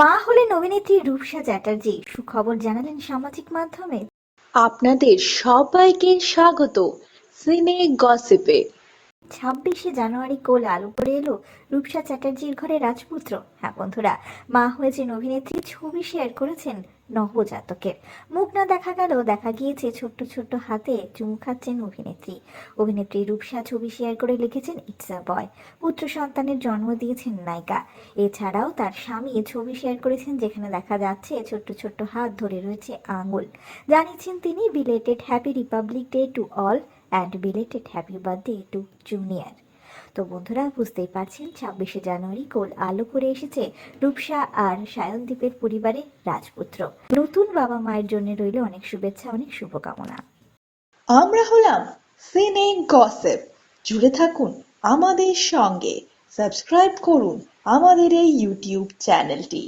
মা হলেন অভিনেত্রী রূপসা চ্যাটার্জি। সুখবর জানালেন সামাজিক মাধ্যমে। আপনাদের সবাইকে স্বাগত। সিনে গসিপে। ছাব্বিশে জানুয়ারি কোল আলো করে এলো রূপসা চ্যাটার্জির ঘরে রাজপুত্র। হ্যাঁ বন্ধুরা, মা হয়েছেন অভিনেত্রী ছবি শেয়ার করেছেন নবজাতকের। মুখ না দেখা গেল দেখা গিয়েছে ছোট্ট ছোট্ট হাতে চুমু খাচ্ছেন অভিনেত্রী। অভিনেত্রী রূপসা ছবি শেয়ার করে লিখেছেন ইটস আ বয় পুত্র সন্তানের জন্ম দিয়েছেন নায়িকা। এছাড়াও তার স্বামী ছবি শেয়ার করেছেন যেখানে দেখা যাচ্ছে ছোট্ট ছোট্ট হাত ধরে রয়েছে আঙুল। জানিয়েছেন তিনি belated happy republic day to all and belated happy birthday to junior তো বন্ধুরা, বুঝতেই পারছেন, ছাব্বিশে জানুয়ারি কোল আলো করে এসেছে রূপসা আর সায়নদীপের পরিবারে রাজপুত্র। নতুন বাবা মায়ের জন্য রইল অনেক শুভেচ্ছা, অনেক শুভকামনা। আমরা হলাম সিনে গসেপ জুড়ে থাকুন আমাদের সঙ্গে। সাবস্ক্রাইব করুন আমাদের এই ইউটিউব চ্যানেলটি